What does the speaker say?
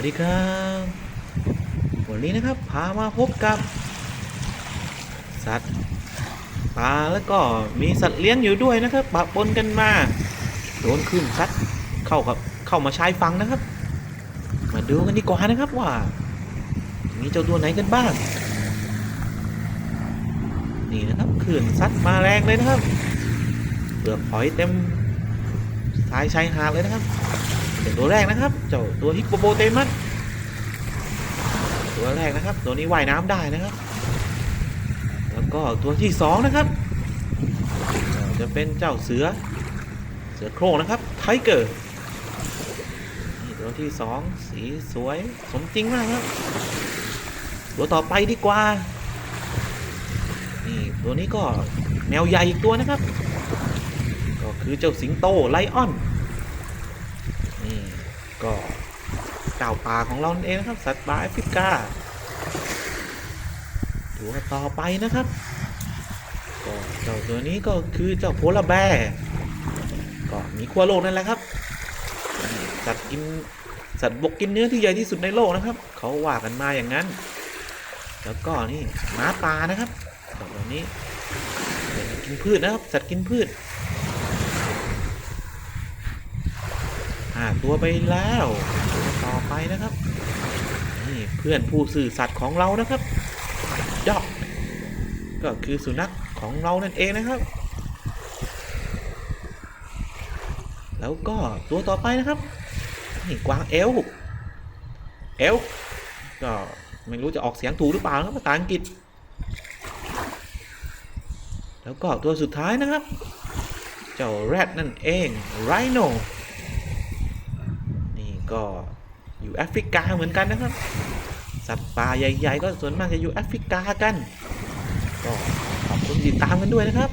วัสดีครับ วันนี้นะครับพามาพบกับ สัตว์ป่าแล้วก็มีสัตว์เลี้ยงอยู่ด้วยนะครับปะปนกันมาโดนขึ้นซัดเข้ากับเข้ามาชายฟังนะครับ มาดูกันดีกว่านะครับว่า มีเจ้าตัวไหนกันบ้าง นี่นะครับขื่นซัดมาแรงเลยนะครับเปลือกหอยเต็มสายชายหาดเลยนะครับ เป็นตัวแรกนะครับ เจ้าตัวฮิปโปโปเตมัสตัวแรกนะครับ ตัวนี้ว่ายน้ำได้นะครับ แล้วก็ตัวที่สองนะครับ จะเป็นเจ้าเสือ เสือโคร่งนะครับ ไทเกอร์นี่ตัวที่สองสีสวยสมจริงมากครับ ตัวต่อไปดีกว่า นี่ตัวนี้ก็แมวใหญ่อีกตัวนะครับ ก็คือเจ้าสิงโตไลออน นี่ก็เจ้าป่าของเราเองนะครับ สัตว์ป่าแอฟริกาตัวต่อไปนะครับก็เจ้าตัวนี้ก็คือเจ้าโพลาแบร์ก็มีขั้วโลกนั่นแหละครับสัตว์กินสัตว์บกกินเนื้อที่ใหญ่ที่สุดในโลกนะครับ เขาว่ากันมาอย่างนั้น แล้วก็นี่หมาป่านะครับตัวนี้เป็นกินพืชนะครับ สัตว์กินพืช ห้าตัวไปแล้วตัวต่อไปนะครับ นี่เพื่อนผู้สื่อสัตว์ของเรานะครับด็อกก็คือสุนัขของเรานั่นเองนะครับ แล้วก็ตัวต่อไปนะครับนี่กวางเอลเอลก็ไม่รู้จะออกเสียงถูกหรือเปล่านะครับภาษาอังกฤษ แล้วก็ตัวสุดท้ายนะครับ เจ้าแรดนั่นเองไรโน ก็อยู่แอฟริกาเหมือนกันนะครับ สัตว์ป่าใหญ่ ๆ ก็ส่วนมากจะอยู่แอฟริกากัน ก็ขอบคุณติดตามกันด้วยนะครับ